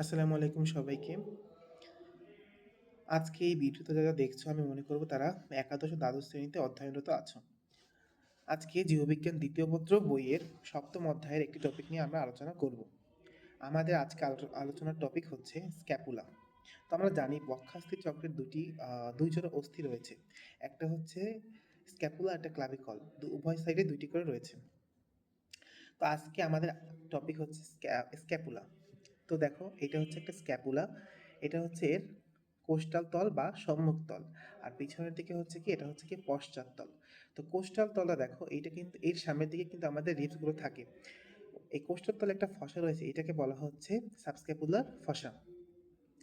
আসসালামু আলাইকুম সবাইকে। আজকে এই ভিডিওতে যারা দেখছ আমি মনে করব তারা একাদশ দ্বাদশ শ্রেণীতে অধ্যয়নরত আছো। আজকে জীববিজ্ঞান দ্বিতীয় পত্র বইয়ের সপ্তম অধ্যায়ের একটি টপিক নিয়ে আমরা আলোচনা করব। আমাদের আজকে আলো আলোচনার টপিক হচ্ছে স্ক্যাপুলা। তো আমরা জানি বক্ষাস্থি চক্রের দুটি ২ অস্থি রয়েছে। একটা হচ্ছে স্ক্যাপুলা, একটা ক্লাভিকল। দু উভয় সাইডে ২ টি করে রয়েছে। তো আজকে আমাদের টপিক হচ্ছে স্ক্যাপুলা। তো দেখো, এটা হচ্ছে একটা স্ক্যাপুলা। এটা হচ্ছে এর কোস্টাল তল বা সম্মুখ তল। আর পিছনের দিকে হচ্ছে কি, এটা হচ্ছে কি পশ্চাৎ তল। তো কোষ্টাল তলটা দেখো, এইটা কিন্তু, এর সামনের দিকে কিন্তু আমাদের রিবসগুলো থাকে। এই কোস্টাল তলে একটা ফসা রয়েছে, এটাকে বলা হচ্ছে সাবস্ক্যাপুলার ফসা।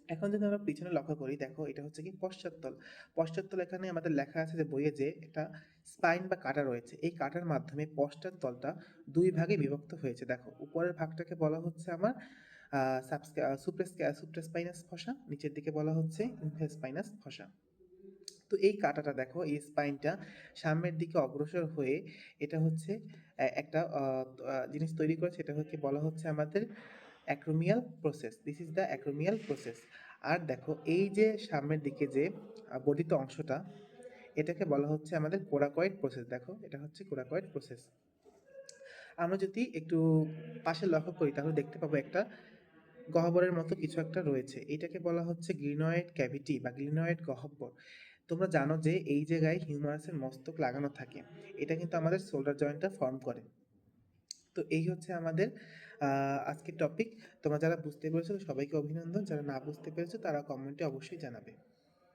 এখন যদি আমরা পিছনে লক্ষ্য করি, দেখো, এটা হচ্ছে কি পশ্চাৎতল। পশ্চাৎতল এখানে আমাদের লেখা আছে যে বইয়ে যে একটা স্পাইন বা কাটা রয়েছে। এই কাটার মাধ্যমে পশ্চাৎতলটা দুই ভাগে বিভক্ত হয়েছে। দেখো, উপরের ভাগটাকে বলা হচ্ছে আমার সাবস্ক্যা ফসা, নিচের দিকে বলা হচ্ছে ইনফ্রাস্পাইনাস ফসা। তো এই কাঁটাটা দেখো এই স্পাইনটা সামনের দিকে অগ্রসর হয়ে এটা হচ্ছে একটা জিনিস তৈরি করেছে এটা হচ্ছে বলা হচ্ছে আমাদের acromial process. This is the acromial process. আর দেখো এই যে সামনের দিকে যে বর্ধিত অংশটা এটাকে বলা হচ্ছে আমাদের কোরাকয়েড প্রসেস। দেখো এটা হচ্ছে কোরাকয়েড প্রসেস। আমরা যদি একটু পাশে লক্ষ্য করি তাহলে দেখতে পাবো একটা গহ্বরের মতো কিছু একটা রয়েছে। এটাকে বলা হচ্ছে গ্লিনয়েড ক্যাভিটি বা গ্লিনয়েড গহ্বর। তোমরা জানো যে এই জায়গায় হিউমারাসের মস্তক লাগানো থাকে। এটা কিন্তু আমাদের শোল্ডার জয়েন্টটা ফর্ম করে। তো এই হচ্ছে আমাদের আজকের টপিক। তোমরা যারা বুঝতে পেরেছ সবাইকে অভিনন্দন। যারা না বুঝতে পেরেছ তারা কমেন্টে অবশ্যই জানাবে।